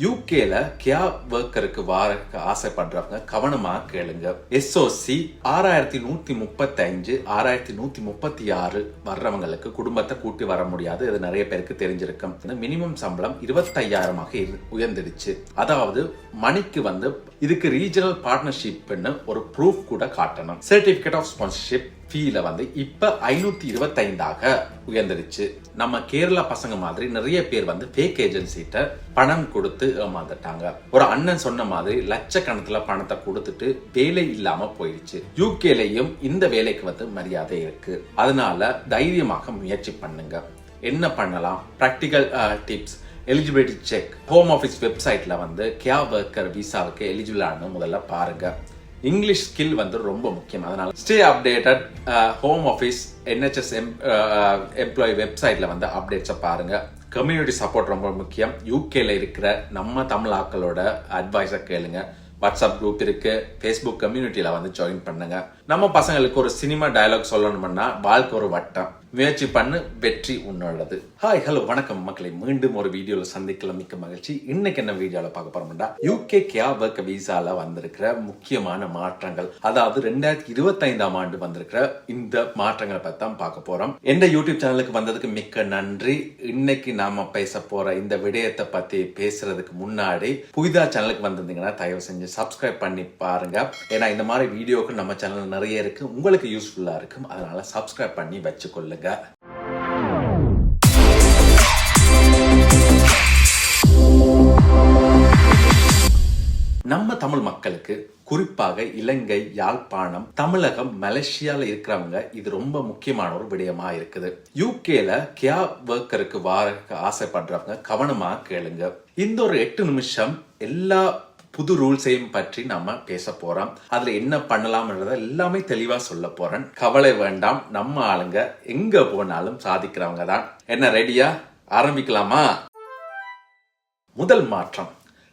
யூகேல கியா ஒர்க்கருக்கு வாரக்கு ஆசைப்படுறவங்க கவனமா கேளுங்க. எஸ்ஓசி ஆறாயிரத்தி நூத்தி முப்பத்தி அஞ்சு ஆறாயிரத்தி நூத்தி முப்பத்தி ஆறு வர்றவங்களுக்கு குடும்பத்தை கூட்டி வர முடியாது. இது நிறைய பேருக்கு தெரிஞ்சிருக்கும். மினிமம் சம்பளம் இருபத்தையாயிரமாக இரு- உயர்ந்துடுச்சு. அதாவது மணிக்கு வந்து இதுக்கு ரீஜனல் பார்ட்னர்ஷிப்னு ஒரு ப்ரூஃப் கூட காட்டணும். சர்டிபிகேட் ஆஃப் ஸ்பான்சர்ஷிப் ஃபீல வந்து இப்ப ஐநூத்தி இருபத்தைந்தாக உயர்ந்துருச்சு. நம்ம கேரளா பசங்க மாதிரி நிறைய பேர் வந்து ஃபேக் ஏஜென்சிட்ட பணம் கொடுத்து ஏமாந்துட்டாங்க. ஒரு அண்ணன் சொன்ன மாதிரி லட்சக்கணத்துல பணத்தை கொடுத்துட்டு வேலை இல்லாம போயிடுச்சு யூகேலையும் இந்த வேலைக்கு வந்து மரியாதை இருக்கு. அதனால தைரியமாக முயற்சி பண்ணுங்க. என்ன பண்ணலாம்? Practical tips uh, eligibility check home office வெப்சைட்டில் வந்து கியா ஒர்க்கர் விசாவுக்கு எலிஜிபிளானு முதல்ல பாருங்கள் இங்கிலீஷ் ஸ்கில் வந்து ரொம்ப முக்கியம். அதனால் stay updated home office NHS M employee வெப்சைட்டில் வந்து அப்டேட்ஸை பாருங்கள் கம்யூனிட்டி சப்போர்ட் ரொம்ப முக்கியம். யூகேல இருக்கிற நம்ம தமிழ் ஆக்களோட அட்வைஸை கேளுங்க. வாட்ஸ்அப் குரூப் இருக்கு. ஃபேஸ்புக் கம்யூனிட்டியில வந்து ஜாயின் பண்ணுங்க. நம்ம பசங்களுக்கு ஒரு சினிமா டயலாக் சொல்லணும்னா வாழ்க்கை ஒரு வட்டம். முயற்சி பண்ணு வெற்றி உன்னோடது ஹாய் ஹலோ வணக்கம் மக்களை. மீண்டும் ஒரு வீடியோல சந்திக்கல. மிக்க மகிழ்ச்சி. இன்னைக்கு என்ன வீடியோல பார்க்க போறோம்டா? யூகே கியா ஒர்க் விசால வந்திருக்கிற முக்கியமான மாற்றங்கள். அதாவது ரெண்டாயிரத்தி இருபத்தைந்தாம் ஆண்டு வந்திருக்கிற இந்த மாற்றங்களை பத்தி தான் பார்க்க போறோம். எந்த யூடியூப் சேனலுக்கு வந்ததுக்கு மிக்க நன்றி. இன்னைக்கு நாம பேச போற இந்த விடயத்தை பத்தி பேசுறதுக்கு முன்னாடி புதிதா சேனலுக்கு வந்திருந்தீங்கன்னா தயவு செஞ்சு சப்ஸ்கிரைப் பண்ணி பாருங்க. ஏன்னா இந்த மாதிரி வீடியோக்கள் நம்ம சேனல் நிறைய இருக்கு. உங்களுக்கு யூஸ்ஃபுல்லா இருக்கும். அதனால சப்ஸ்கிரைப் பண்ணி வச்சுக்கொள்ளுங்க. நம்ம தமிழ் மக்களுக்கு குறிப்பாக இலங்கை யாழ்ப்பாணம் தமிழகம் மலேசியால இருக்கிறவங்க இது ரொம்ப முக்கியமான ஒரு விடயமா இருக்குது. யூகேல கியா ஒர்க்கருக்கு வார ஆசைப்படுறவங்க கவனமா கேளுங்க. இந்த ஒரு எட்டு நிமிஷம் எல்லா புது ரூல்ஸையும் பற்றி நம்ம பேச போறோம். அதுல என்ன பண்ணலாம்ன்றத எல்லாமே தெளிவா சொல்ல போறேன். கவலை வேண்டாம். நம்ம ஆளுங்க எங்க போனாலும் சாதிக்கிறவங்க தான். என்ன ரெடியா ஆரம்பிக்கலாமா? முதல் மாற்றம்.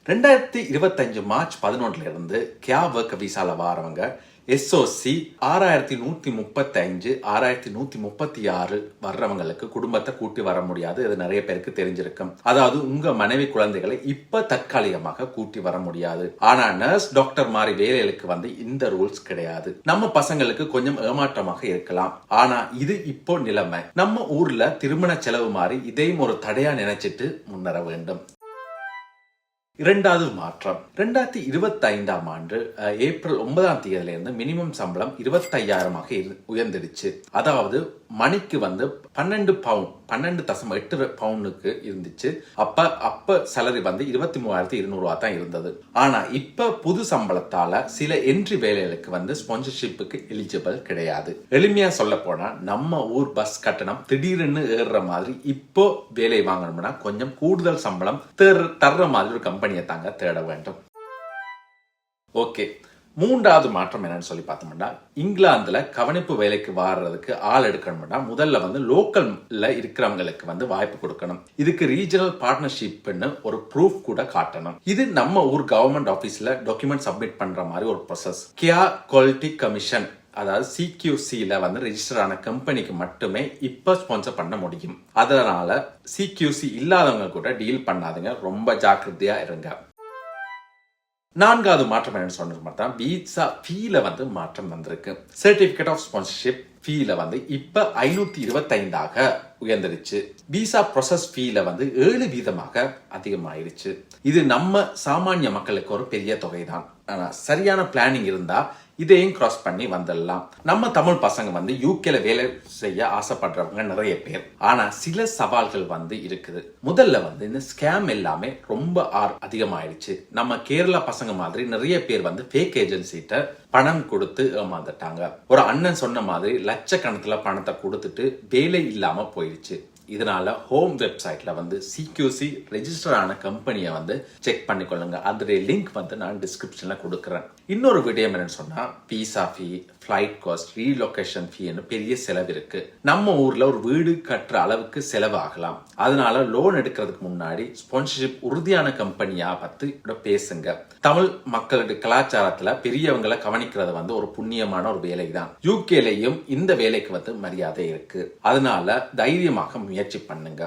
ரெண்டாயிரத்தி இருபத்தஞ்சு மார்ச் பதினொன்றுல இருந்து கியா ஒர்க் விசால வாரவங்க எஸ்ஓசி ஆறாயிரத்தி நூற்றி முப்பத்தஞ்சு ஆறாயிரத்தி நூற்றி முப்பத்தி ஆறு வர்றவங்களுக்கு குடும்பத்தை கூட்டி வர முடியாது. இது நிறைய பேருக்கு தெரிஞ்சிருக்கும். அதாவது உங்க மனைவி குழந்தைகளை இப்ப தற்காலிகமாக கூட்டி வர முடியாது. ஆனா நர்ஸ் டாக்டர் மாதிரி வேலைகளுக்கு வந்து இந்த ரூல்ஸ் கிடையாது. நம்ம பசங்களுக்கு கொஞ்சம் ஏமாற்றமாக இருக்கலாம். ஆனா இது இப்போ நிலைமை. நம்ம ஊர்ல திருமண செலவு மாதிரி இதையும் ஒரு தடையா நினைச்சிட்டு முன்னேற வேண்டும். இரண்டாவது மாற்றம். ரெண்டாயிரத்தி இருபத்தி ஐந்தாம் ஆண்டு அஹ், ஏப்ரல் ஒன்பதாம் தேதியில இருந்து மினிமம் சம்பளம் இருபத்தையாயிரமாக இரு- உயர்ந்துடுச்சு. அதாவது மணிக்கு வந்து பன்னெண்டு பவுன் பன்னெண்டு தசம் எட்டு பவுனுக்கு இருந்துச்சு. அப்ப அப்ப சேலரி வந்து இருபத்தி மூவாயிரத்தி இருநூறுவா தான் இருந்தது. ஆனா இப்ப புது சம்பளத்தால சில என்ட்ரி வேலைகளுக்கு வந்து ஸ்பான்சர்ஷிப்புக்கு எலிஜிபிள் கிடையாது. எளிமையா சொல்ல போனா நம்ம ஊர் பஸ் கட்டணம் திடீர்னு ஏறுற மாதிரி இப்போ வேலை வாங்கணும்னா கொஞ்சம் கூடுதல் சம்பளம் தேர்- தர்ற மாதிரி ஒரு கம்பெனியை தாங்க தேட வேண்டும். ஓகே மூன்றாவது மாற்றம் என்னன்னு சொல்லி பார்த்தோம்னா இங்கிலாந்துல கவனிப்பு வேலைக்கு வாடுறதுக்கு ஆள் எடுக்கணும்னா முதல்ல வந்து லோக்கல்ல இருக்கிறவங்களுக்கு வந்து வாய்ப்பு கொடுக்கணும். இதுக்கு ரீஜனல் பார்ட்னர்ஷிப்னு ஒரு ப்ரூஃப் கூட காட்டணும். இது நம்ம ஊர் கவர்மெண்ட் ஆபீஸ்ல டாக்குமெண்ட் சப்மிட் பண்ற மாதிரி ஒரு ப்ரொசஸ் கியா குவாலிட்டி கமிஷன் அதாவது சிக்யூசியில வந்து ரெஜிஸ்டர் ஆன கம்பெனிக்கு மட்டுமே இப்போ ஸ்பான்சர் பண்ண முடியும். அதனால சிக்யூசி இல்லாதவங்க கூட டீல் பண்ணாதுங்க. ரொம்ப ஜாக்கிரதையா இருங்க. நான்காவது மாற்றம் என்னன்னு சொன்னது மட்டும் பீட்ஸா ஃபீல வந்து மாற்றம் வந்திருக்கு. சர்டிபிகேட் ஆஃப் ஸ்பான்சர்ஷிப் ஃபீல வந்து இப்போ ஐநூத்தி இருபத்தைந்தாக. உயர்ந்துருச்சு விசா ப்ரொசஸ் ஃபீல வந்து ஏழு வீதமாக அதிகமாயிருச்சு. இது நம்ம சாமானிய மக்களுக்கு ஒரு பெரிய தொகை தான் ஆனால் சரியான பிளானிங் இருந்தா இதையும் கிராஸ் பண்ணி வந்துடலாம். நம்ம தமிழ் பசங்க வந்து யூகேல வேலை செய்ய ஆசைப்படுறவங்க நிறைய பேர். ஆனா சில சவால்கள் வந்து இருக்குது. முதல்ல வந்து இந்த ஸ்கேம் எல்லாமே ரொம்ப ஆர் அதிகமாயிடுச்சு நம்ம கேரளா பசங்க மாதிரி நிறைய பேர் வந்து ஃபேக் ஏஜென்சிட்ட பணம் கொடுத்து ஏமாந்துட்டாங்க. ஒரு அண்ணன் சொன்ன மாதிரி லட்சக்கணத்துல பணத்தை கொடுத்துட்டு வேலை இல்லாம போயிடுச்சு இதனால ஹோம் வெப்சைட்ல வந்து சிக்யூசி ரெஜிஸ்டர் ஆன கம்பெனியை வந்து செக் பண்ணிக்கொள்ளுங்க. அதோடைய லிங்க் வந்து நான் டிஸ்கிரிப்ஷன்ல கொடுக்குறேன். இன்னொரு விடயம் என்னன்னு சொன்னா visa fee flight cost relocation ஃபீன்னு பெரிய செலவு இருக்கு. நம்ம ஊர்ல ஒரு வீடு கட்டுற அளவுக்கு செலவாகலாம். அதனால லோன் எடுக்கிறதுக்கு முன்னாடி ஸ்பான்சர்ஷிப் உறுதியான கம்பெனியா பார்த்து பேசுங்க. தமிழ் மக்களுடைய கலாச்சாரத்துல பெரியவங்களை கவனிக்கிறது வந்து ஒரு புண்ணியமான ஒரு வேலை தான் யூகேலையும் இந்த வேலைக்கு வந்து மரியாதை இருக்கு. அதனால தைரியமாக முயற்சி பண்ணுங்க.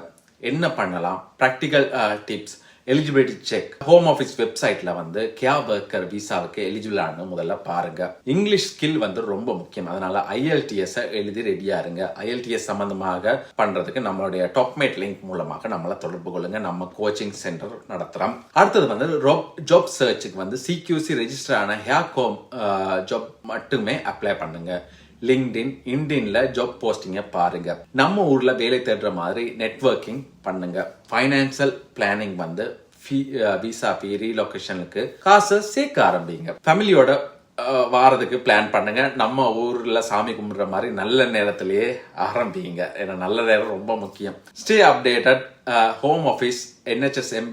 என்ன பண்ணலாம்? Practical tips eligibility check home office வெப்சைட்ல வந்து கியா ஒர்க்கர் விசாவுக்கு எலிஜிபிளானு முதல்ல பாருங்க. இங்கிலீஷ் ஸ்கில் வந்து ரொம்ப முக்கியம். அதனால ஐஎல்டிஎஸ் எழுதி ரெடியா இருங்க. ஐஎல்டிஎஸ் சம்பந்தமாக பண்றதுக்கு நம்மளுடைய டாப்மேட் லிங்க் மூலமாக நம்மள தொடர்பு கொள்ளுங்க. நம்ம கோச்சிங் சென்டர் நடத்துறோம். அடுத்தது வந்து ஜாப் சர்ச்சுக்கு வந்து சிக்யூசி ரெஜிஸ்டர் ஆன ஹேக்கோம் ஜாப் uh, மட்டுமே அப்ளை பண்ணுங்க. லிங்க்டின் இண்டின்ல ஜாப் போஸ்டிங்கை பாருங்க. நம்ம ஊர்ல வேலை தேடுற மாதிரி நெட்வொர்க்கிங் பண்ணுங்க. ஃபைனான்சியல் பிளானிங் வந்து விசா ஃபீ ரீலொகேஷனுக்கு காசை சேர்க்க ஆரம்பிங்க. ஃபேமிலியோட வாரதுக்கு பிளான் பண்ணுங்க. நம்ம ஊர்ல சாமி கும்பிடுற மாதிரி நல்ல நேரத்திலேயே ஆரம்பிங்க. ஏன்னா நல்ல நேரம் ரொம்ப முக்கியம். Stay updated home office NHS M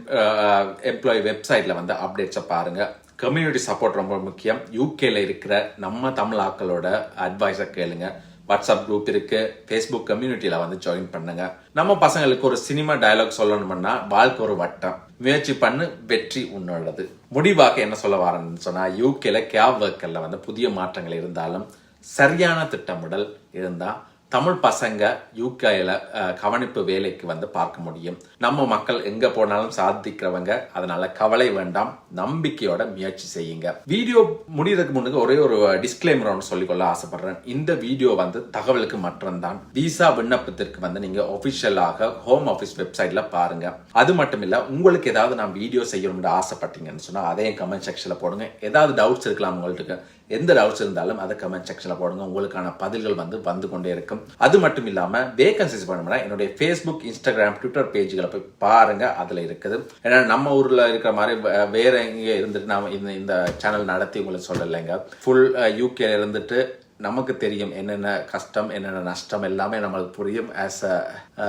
employee வெப்சைட்ல வந்து அப்டேட்ஸை பாருங்க. கம்யூனிட்டி சப்போர்ட் ரொம்ப முக்கியம். யூகேல இருக்கிற நம்ம தமிழ் ஆக்களோட அட்வைஸை கேளுங்க. வாட்ஸ்அப் குரூப் இருக்கு. ஃபேஸ்புக் கம்யூனிட்டியில வந்து ஜாயின் பண்ணுங்க. நம்ம பசங்களுக்கு ஒரு சினிமா டயலாக் சொல்லணும்னா வாழ்க்கை ஒரு வட்டம். முயற்சி பண்ணு வெற்றி உன்னோடது. முடிவாக்க என்ன சொல்ல வரேன்னு சொன்னா யூகேல கேப் ஒர்க்கர்ல வந்து புதிய மாற்றங்கள் இருந்தாலும் சரியான திட்டமிடல் இருந்தால் தமிழ் பசங்க யூகேல கவனிப்பு வேலைக்கு வந்து பார்க்க முடியும். நம்ம மக்கள் எங்க போனாலும் சாதிக்கிறவங்க அதனால கவலை வேண்டாம் நம்பிக்கையோட முயற்சி செய்யுங்க. வீடியோ முடியறதுக்கு முன்னுக்கு ஒரே ஒரு டிஸ்கிளைமர் ஒன்று சொல்லிக்கொள்ள ஆசைப்படுறேன். இந்த வீடியோ வந்து தகவலுக்கு மட்டும்தான் விசா விண்ணப்பத்திற்கு வந்து நீங்க ஒபிஷியலாக ஹோம் ஆஃபீஸ் வெப்சைட்ல பாருங்க. அது மட்டும் இல்ல உங்களுக்கு ஏதாவது நான் வீடியோ செய்யணும்னு ஆசைப்பட்டீங்கன்னு சொன்னா அதையும் கமெண்ட் செக்ஷன்ல போடுங்க. ஏதாவது டவுட்ஸ் இருக்கலாம் உங்களுக்கு எந்த டவுட்ஸ் இருந்தாலும் அதை கமெண்ட் செக்ஷன்ல போடுங்க. உங்களுக்கான பதில்கள் வந்து வந்து கொண்டே இருக்கும். அது மட்டும் இல்லாம வேகன்சிஸ் பண்ணணும்னா என்னுடைய ஃபேஸ்புக் இன்ஸ்டாகிராம் ட்விட்டர் பேஜ்களை போய் பாருங்க அதுல இருக்குது. ஏன்னா நம்ம ஊர்ல இருக்கிற மாதிரி வேற எங்கே இருந்துட்டு நாம இந்த இந்த சேனல் நடத்தி உங்களுக்கு சொல்லலைங்க. ஃபுல் யூகேல இருந்துட்டு நமக்கு தெரியும் என்னென்ன கஷ்டம் என்னென்ன நஷ்டம் எல்லாமே நம்மளுக்கு புரியும். ஆஸ் அ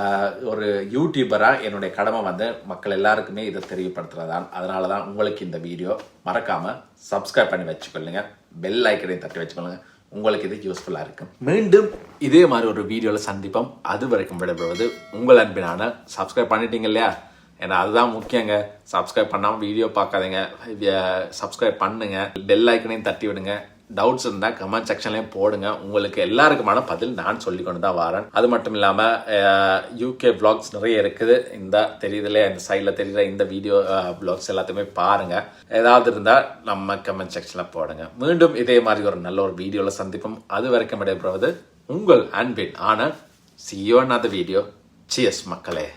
ஒரு யூடியூபரா என்னுடைய கடமை வந்து மக்கள் எல்லாருக்குமே இதை தெரியப்படுத்துறதான் அதனால தான் உங்களுக்கு இந்த வீடியோ மறக்காமல் சப்ஸ்கிரைப் பண்ணி வச்சுக்கொள்ளுங்க. பெல் ஐக்கனையும் தட்டி வச்சுக்கொள்ளுங்க. உங்களுக்கு இது யூஸ்ஃபுல்லாக இருக்கும்? மீண்டும் இதே மாதிரி ஒரு வீடியோவில் சந்திப்போம். அது வரைக்கும் விடைபெறுவது உங்கள் அன்பினான சப்ஸ்கிரைப் பண்ணிட்டீங்க இல்லையா? ஏன்னா அதுதான் முக்கியங்க. சப்ஸ்கிரைப் பண்ணாமல் வீடியோ பார்க்காதீங்க. சப்ஸ்கிரைப் பண்ணுங்கள் பெல் ஐக்கனையும் தட்டி விடுங்க டவுட்ஸ் இருந்தால் கமெண்ட் செக்ஷன்லேயும் போடுங்க. உங்களுக்கு எல்லாருக்குமான பதில் நான் சொல்லிக்கொண்டு தான் வரேன். அது மட்டும் இல்லாமல் யூகே பிளாக்ஸ் நிறைய இருக்குது. இந்த தெரியுதுல இந்த சைடில் தெரியுற இந்த வீடியோ பிளாக்ஸ் எல்லாத்தையுமே பாருங்க. ஏதாவது இருந்தால் நம்ம கமெண்ட் செக்ஷனில் போடுங்க. மீண்டும் இதே மாதிரி ஒரு நல்ல ஒரு வீடியோவில் சந்திப்போம். அது வரைக்கும் விடைபெறுவது உங்கள் அன்பின் ஆனால் சியோ another வீடியோ சியஸ் மக்களே.